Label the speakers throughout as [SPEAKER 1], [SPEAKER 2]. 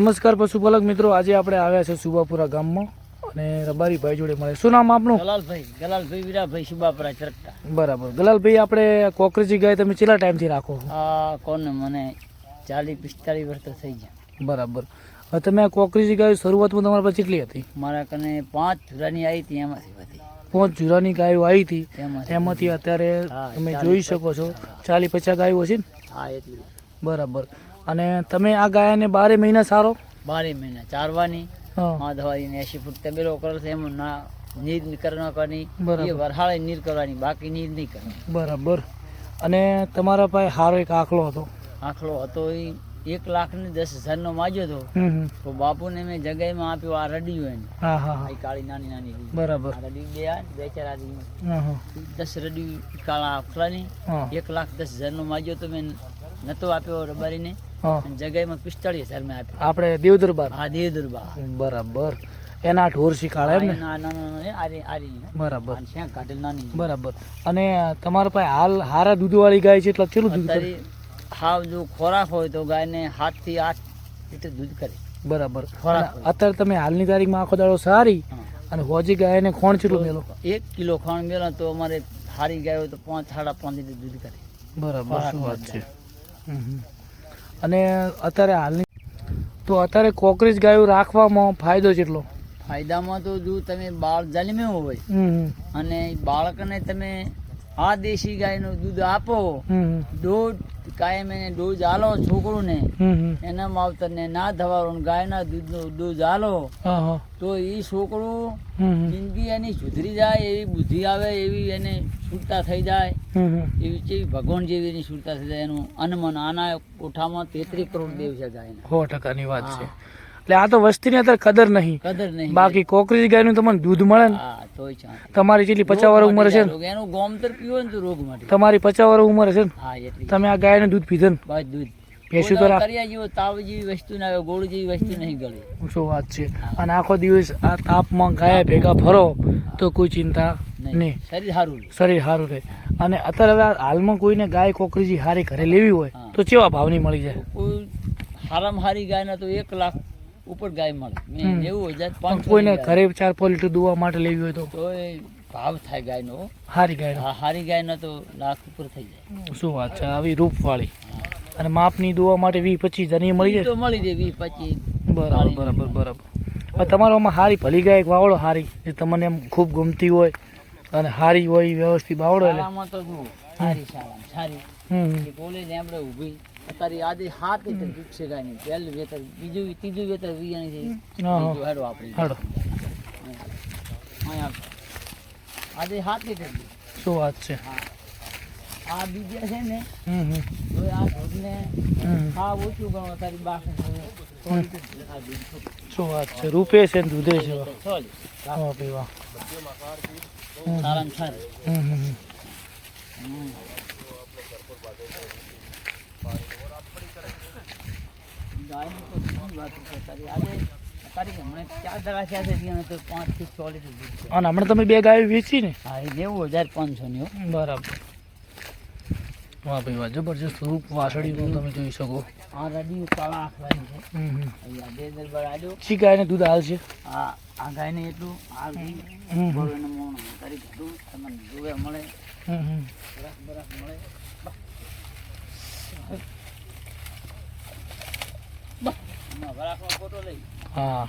[SPEAKER 1] નમસ્કાર પશુપાલક મિત્રો આજે આપણે આવ્યા છે સુબાપુરા ગામમાં અને રબારીભાઈ જોડે મળે. શું નામ આપનું?
[SPEAKER 2] ગલાલભાઈ ગલાલભાઈ વીરાભાઈ સુબાપરા ચરકટા
[SPEAKER 1] બરાબર. ગલાલભાઈ આપણે કોકરેજી ગાય તમે કેટલા ટાઈમથી રાખો
[SPEAKER 2] આ કોને મને ચાલીસ પિસ્તાળીસ વર્ષ તો થઈ ગયા.
[SPEAKER 1] બરાબર. હવે તમે કોકરેજી ગાય શરૂઆતમાં તમારા પાસે કેટલી હતી?
[SPEAKER 2] મારા કને પાંચ જુરાની આવી હતી એમાંથી બધી.
[SPEAKER 1] પાંચ જુરાની ગાયો આવી હતી.
[SPEAKER 2] એમાંથી.
[SPEAKER 1] અત્યારે તમે જોઈ શકો છો. ચાલી પચાસ ગાયો છે ને?
[SPEAKER 2] હા એટલી.
[SPEAKER 1] બરાબર. અને તમે આ ગાયને બારે મહિના સારો?
[SPEAKER 2] બારે મહિના ચારવાની
[SPEAKER 1] હા.
[SPEAKER 2] માં ને એસી ફૂટ તબેલો કરો છે એમાં ના નીર કરવાની. એ વરહાળે નીર કરવાની બાકી નીર નહીં કરવાની.
[SPEAKER 1] બરાબર. અને તમારા પાસે સારો એક આખલો હતો?
[SPEAKER 2] આખલો હતો એ એક લાખ ને દસ હજારનો માગ્યો હતો.
[SPEAKER 1] હમ હમ.
[SPEAKER 2] તો બાપુને મેં જગાઈમાં આપ્યો આ રડિયું એને. કાળી નાની નાની
[SPEAKER 1] બરાબર.
[SPEAKER 2] રડી ગયા બે બે ચાર આ રીંગ.
[SPEAKER 1] હા હા.
[SPEAKER 2] દસ રડી કાળા આખલાની. એક લાખ દસ હજાર નો માજ્યો તો મેં નતો આપ્યો રબારીને. જગાઈમાં પિસ્તાળીસ હજારમાં આપણે દેવ
[SPEAKER 1] દરબાર હા
[SPEAKER 2] દેવ દરબાર
[SPEAKER 1] બરાબર. એના ઢોર શીખાડે એમ ને
[SPEAKER 2] ના ના ના ના આરી આરી
[SPEAKER 1] બરાબર.
[SPEAKER 2] કાઢેલ નાની
[SPEAKER 1] બરાબર. અને તમારા પાસે હાલ હારા દૂધવાળી ગાય છે એટલે કેટલું દૂધ
[SPEAKER 2] હાવ જો ખોરાક હોય તો ગાયને સાતથી આઠ લીટર દૂધ કરે.
[SPEAKER 1] બરાબર.
[SPEAKER 2] ખોરાક
[SPEAKER 1] અત્યારે તમે હાલની તારીખમાં આખો દાડો સારી અને હોજી ગાયને ખોણ કેટલું મેલો?
[SPEAKER 2] એક કિલો ખોણ મેળો તો અમારે હારી ગાય હોય તો પાંચ સાડા પાંચ લીટર દૂધ કરે.
[SPEAKER 1] બરાબર શું વાત છે. હમ. અને અત્યારે હાલની તો અત્યારે કોકરેજ ગાયો રાખવામાં ફાયદો કેટલો
[SPEAKER 2] ફાયદામાં તો જો તમે બાળ જન્મ્યો હોય. અને બાળકને તમે આ દેશી ગાયનું દૂધ આપો. દોઢ કાયમ એને ડોઝ આલો
[SPEAKER 1] છોકરું ને
[SPEAKER 2] એના માવતર ને ના ધવારો ને દૂધ નો ડોઝ આલો તો એ છોકરું. જિંદગી એની સુધરી જાય એવી બુદ્ધિ આવે એવી એને સુરતા થઈ જાય. એવી જેવી ભગવાન જેવી એની સુરતા થઈ જાય એનું અનમન આના કોઠામાં તેત્રીસ કરોડ દેવ છે ગાયના
[SPEAKER 1] સો ટકાની વાત છે. એટલે આ તો વસ્તીની અત્યારે કદર નહીં.
[SPEAKER 2] કદર નહીં.
[SPEAKER 1] બાકી કોકરેજ ગાયનું તમને દૂધ મળે ને. તમારી જેટલી પચાસ વર્ષ ઉંમર છે ને.
[SPEAKER 2] એનું ગોમતર પીવો ને રોગ માટે.
[SPEAKER 1] તમારી પચાસ વર્ષ ઉંમર છે ને. તમે આ ગાયનું દૂધ પીધું ને.
[SPEAKER 2] દૂધ.
[SPEAKER 1] ભેંસું તો
[SPEAKER 2] કર્યા જેવો તાવ જેવી વસ્તુ ના આવે ગોળ જેવી વસ્તુ નહીં ગળે.
[SPEAKER 1] શું વાત છે? અને આખો દિવસ આ તાપમાં ગાયા ભેગા ફરો તો કોઈ ચિંતા
[SPEAKER 2] નહીં. શરીર સારું રહે.
[SPEAKER 1] શરીર સારું રહે. અને અત્યારે હવે હાલમાં કોઈને ગાય કોકરીજી હારી ઘરે લેવી હોય તો કેવા ભાવની મળી જાય?
[SPEAKER 2] હારામાં હારી ગાય ના તો એક લાખ ઉપર ગાય મળે.
[SPEAKER 1] એવું
[SPEAKER 2] મેં
[SPEAKER 1] જાય
[SPEAKER 2] પાંચસો
[SPEAKER 1] કોઈને ઘરે ચાર પાંચ લીટર દુવા માટે લેવી હોય તો?
[SPEAKER 2] તો એ ભાવ થાય ગાયનો.
[SPEAKER 1] હારી ગાય
[SPEAKER 2] હા હારી ગાયનો તો લાખ ઉપર થઈ જાય.
[SPEAKER 1] શું વાત છે? આવી રૂપવાળી. અને માપની દુવા માટે વીસ પચીસ હજાર મળી જાય
[SPEAKER 2] તો મળી જાય વીસ પચીસ.
[SPEAKER 1] બરાબર બરાબર બરાબર. તમારો આમાં હારી ભલી ગાય એક વાવડો હારી જે તમને એમ ખૂબ ગમતી હોય અને હારી હોય વ્યવસ્થિત વાવડો એટલે
[SPEAKER 2] આમાં તો જુઓ સારી. સારી બોલે ને આપણે ઊભી. અત્યારે આજે હાથની દુઃખ છે નહીં. પહેલું વેતર બીજું ત્રીજું વેતર વિયાણી છે. હેડો આપણી. આજે હાથ રીતે
[SPEAKER 1] શું વાત છે?
[SPEAKER 2] આ બીજા છે ને તો આ
[SPEAKER 1] હમ.
[SPEAKER 2] હા ઓછું ગણો તારી બાસ
[SPEAKER 1] શું વાત છે? રૂપે છે ને દૂધે છે. વાહ વાહ.
[SPEAKER 2] સારામાં સારી.
[SPEAKER 1] હમ. હમ હમ.
[SPEAKER 2] હમ. ગાયની તો ઘણી વાતો છે તારી. આજે તારી હમણાં ચાર દડા થયા છે ત્યાં તો પાંચથી છ લીટર દૂધ છે.
[SPEAKER 1] અને હમણાં તમે બે ગાયો વેચી ને?
[SPEAKER 2] હા એ નેવું હજાર પાંચસો ની હો.
[SPEAKER 1] બરાબર. વાહ ભાઈ વાહ જબરજસ્ત રૂપ વાસળીનું તમે જોઈ શકો.
[SPEAKER 2] આ રડિયું કાળા આખલાની છે. અહીંયા બે દરબાર આડ્યો.
[SPEAKER 1] ચી ગાયને દૂધ હાલ છે?
[SPEAKER 2] આ ગાયને એટલું આ
[SPEAKER 1] હમ હમ.
[SPEAKER 2] બરોનો મોણો તમને જોવે મળે. બરફ મળે આમાં વરાખનો ફોટો લઈ
[SPEAKER 1] હા.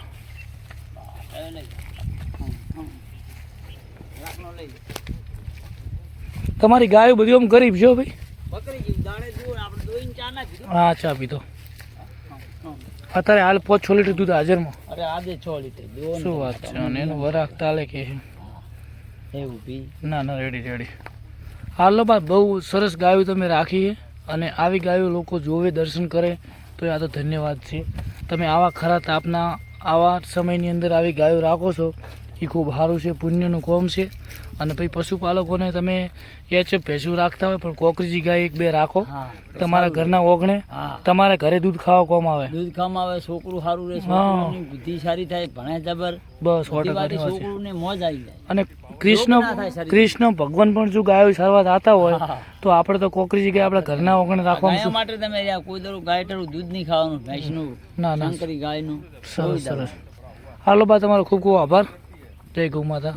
[SPEAKER 1] તમારી ગાયો બધી આમ ગરીબ છો ભાઈ? હા ચા પીધો. અત્યારે હાલ પાંચ છ લીટર દૂધ હાજરમાં.
[SPEAKER 2] અરે આજે છ લીટર.
[SPEAKER 1] શું વાત છે? અને એનું વરાખ તાલે કે
[SPEAKER 2] એવું પી
[SPEAKER 1] ના ના રેડી રેડી હાલો બા બહુ સરસ ગાયો તમે રાખી અને આવી ગાયો લોકો જોવે દર્શન કરે. તો આ તો ધન્યવાદ છે. તમે આવા ખરા તાપના આવા સમયની અંદર આવી ગાયો રાખો છો એ ખૂબ સારું છે પુણ્યનું કોમ છે. અને પછી પશુપાલકોને તમે એ છે ભેંસું રાખતા હોય પણ કોકરીજી ગાય એક બે રાખો. તમારા ઘરના ઓગણે તમારા ઘરે દૂધ ખાવા કોમ આવે.
[SPEAKER 2] દૂધ ખાવામાં આવે છોકરું સારું રહે. બુદ્ધિ સારી થાય ભણે જબર.
[SPEAKER 1] બસ
[SPEAKER 2] મોજ આવી જાય.
[SPEAKER 1] અને કૃષ્ણ. કૃષ્ણ ભગવાન પણ જો ગાયો સારવાર થતા હોય તો આપણે તો કોકરી જગ્યાએ આપણે ઘરના વગણ
[SPEAKER 2] રાખવા
[SPEAKER 1] રાખવાનું
[SPEAKER 2] માટે તમે કોઈ દરું ગાય ટરું દૂધ નહીં ખાવાનું ભેંસનું
[SPEAKER 1] ના ના.
[SPEAKER 2] કરી ગાયનું
[SPEAKER 1] સરસ સરસ. હાલો બા તમારો ખૂબ ખૂબ આભાર. જય ગૌ માતા.